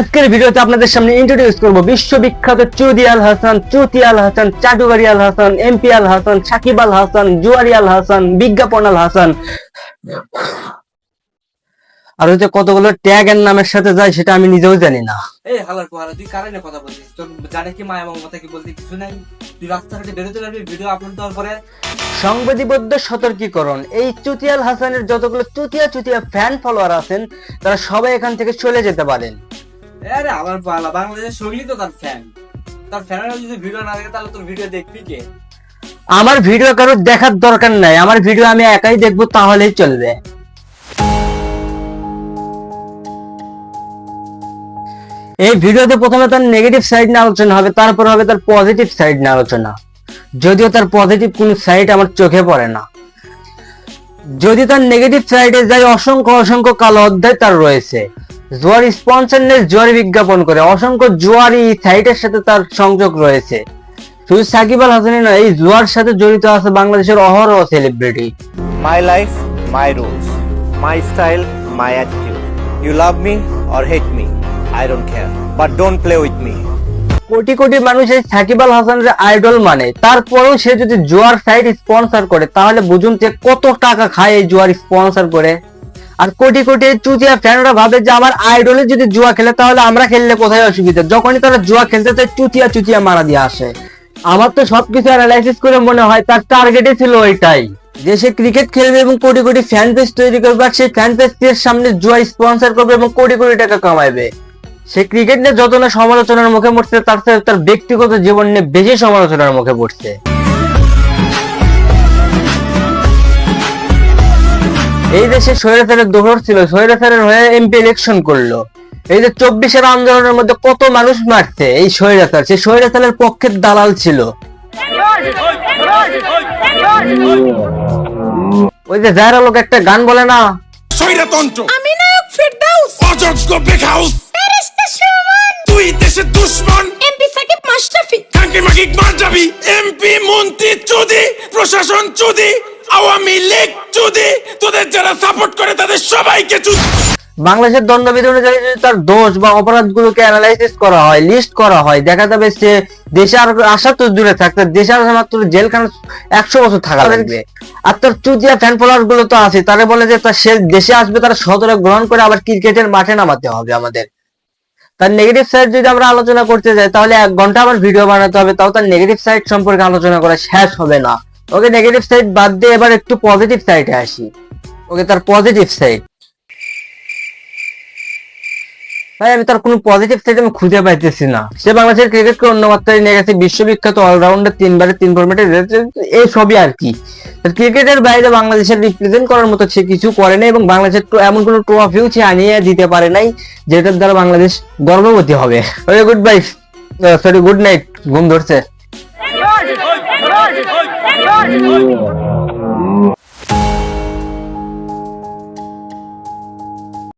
আজকের ভিডিওতে আপনাদের সামনে ইন্ট্রোডিউস করব বিশ্ববিখ্যাত চুদি আল হাসান চুতি আল হাসান চাটুগারি আল হাসান এমপি আল হাসান সাকিব আল হাসান জুয়ারি আল হাসান বিজ্ঞাপন আল হাসান। আর হচ্ছে কতগুলো ট্যাগ এর নামের সাথে যায় সেটা আমি নিজেও জানি না। এই হালার কোহালা তুই কারে কথা বলছিস? তোর জানে কি মায়া মমতা কি বলতে কিছু নাই? তুই রাস্তাঘাটে বেরোতে পারবি ভিডিও আপলোড দেওয়ার পরে? সংবাদিবদ্ধ সতর্কীকরণ। এই চুতিয়াল হাসানের যতগুলো চুতিয়া চুতিয়া ফ্যান ফলোয়ার আছেন তারা সবাই এখান থেকে চলে যেতে পারেন। আরে আমার পালা বাংলাদেশের সগলি তো তার ফ্যান তার ফ্যানেরা যদি ভিডিও না দেখে, তাহলে তোর ভিডিও দেখবি কে? আমার ভিডিও কারোর দেখার দরকার নাই। আমার ভিডিও আমি একাই দেখব, তাহলেই চলবে। এই ভিডিওতে প্রথমে তার নেগেটিভ সাইড নিয়ে আলোচনা হবে, তারপর হবে তার পজিটিভ সাইড নিয়ে আলোচনা। যদিও তার পজিটিভ কোনো সাইড আমার চোখে পড়ে না। যদি তার নেগেটিভ সাইডে যাই অসংখ্য অসংখ্য কালো অধ্যায় তার রয়েছে। জোয়ার স্পন্সর নিয়ে জোয়ারি বিজ্ঞাপন করে অসংখ্য জোয়ারি সাইটের সাথে তার সংযোগ রয়েছে শুধু সাকিব আল হাসানই নয় এই জোয়ার সাথে জড়িত আছে বাংলাদেশের অহরহ celebrity My life, my rules. My style, my attitude. You love me or hate me, I don't care. But don't play with me. কোটি কোটি মানুষ এই সাকিব আল হাসানের আইডল মানে তারপরেও সে যদি জোয়ার সাইট স্পন্সর করে তাহলে বুঝুন যে কত টাকা খায় এই জোয়ার স্পন্সর করে আর কোটি কোটি চুতিয়া ফ্যানরা ভাবে যে আমার আইডলে যদি জুয়া খেলে, তাহলে আমরা খেললে কোথায় অসুবিধা? যখনই তারা জুয়া খেলতে চায়, চুতিয়া চুতিয়া মারা দিয়ে আসে। আমার তো সবকিছু অ্যানালাইসিস করে মনে হয় তার টার্গেটই ছিল ওইটাই। যে সে ক্রিকেট খেলবে এবং কোটি কোটি ফ্যান পেজ তৈরি করবে আর সেই ফ্যান পেজের সামনে জুয়া স্পন্সর করবে এবং কোটি কোটি টাকা কামাইবে। সে ক্রিকেট নিয়ে যত না সমালোচনার মুখে পড়ছে, তার সাথে তার ব্যক্তিগত জীবন নিয়ে বেশি সমালোচনার মুখে পড়ছে। এই দেশে স্বৈরাচারের দোহর ছিল স্বৈরাচারের হয়ে এমপি ইলেকশন করল। এই যে চব্বিশের আন্দোলনের মধ্যে কত মানুষ মারছে এই স্বৈরাচার? সে স্বৈরাচারের পক্ষের দালাল ছিল। ওই যে যারা লোক একটা গান বলে না স্বৈরতন্ত্র। আমি নায়ক ফেরদাউস। অযোগ্য বেখাউস। প্যারিসটা সুমন। তুই দেশের দুশ্মন। এমপি সাকিব মাশরাফি। কাঙ্কি মাকি মার এমপি মন্ত্রী চুদি প্রশাসন চুদি আওয়ামী লীগ চুদি তোদের যারা সাপোর্ট করে, তাদের সবাইকে বাংলাদেশের যদি তার দোষ বা অপরাধগুলোকে অ্যানালাইসিস করা হয় লিস্ট করা হয়, দেখা যাবে সে দেশে আর আসা তো দূরে থাকতে দেশে আর মাত্র জেলখানা একশো বছর থাকা লাগবে। আর তার চুতিয়া ফ্যান ফলোয়ারগুলো তো আছে, তারা বলে যে তার সে দেশে আসবে, তারা সদরে গ্রহণ করে আবার ক্রিকেটের মাঠে নামাতে হবে আমাদের। তার নেগেটিভ সাইড যদি আমরা আলোচনা করতে যাই, তাহলে এক ঘণ্টা আমার ভিডিও বানাতে হবে, তাও তার নেগেটিভ সাইড সম্পর্কে আলোচনা করা শেষ হবে না। ওকে নেগেটিভ সাইড বাদ দিয়ে এবার একটু পজিটিভ সাইডে আসি। ওকে তার পজিটিভ সাইড ভাই, আমি তার কোনো পজিটিভ সাইড আমি খুঁজে পাইতেছি না। সে বাংলাদেশের ক্রিকেটকে অন্য মাত্রায় নিয়ে গেছে, বিশ্ববিখ্যাত অলরাউন্ডার তিনবারে তিন ফর্মেটে এই সবই আর কি। ক্রিকেটের বাইরে বাংলাদেশের রিপ্রেজেন্ট করার মতো সে কিছু করে নাই এবং বাংলাদেশের এমন কোনো ট্রফিও সে আনিয়ে দিতে পারে নাই, যেটার দ্বারা বাংলাদেশ গর্ভবতী হবে। Okay good bye sorry good night ঘুম ধরছে। Yeah.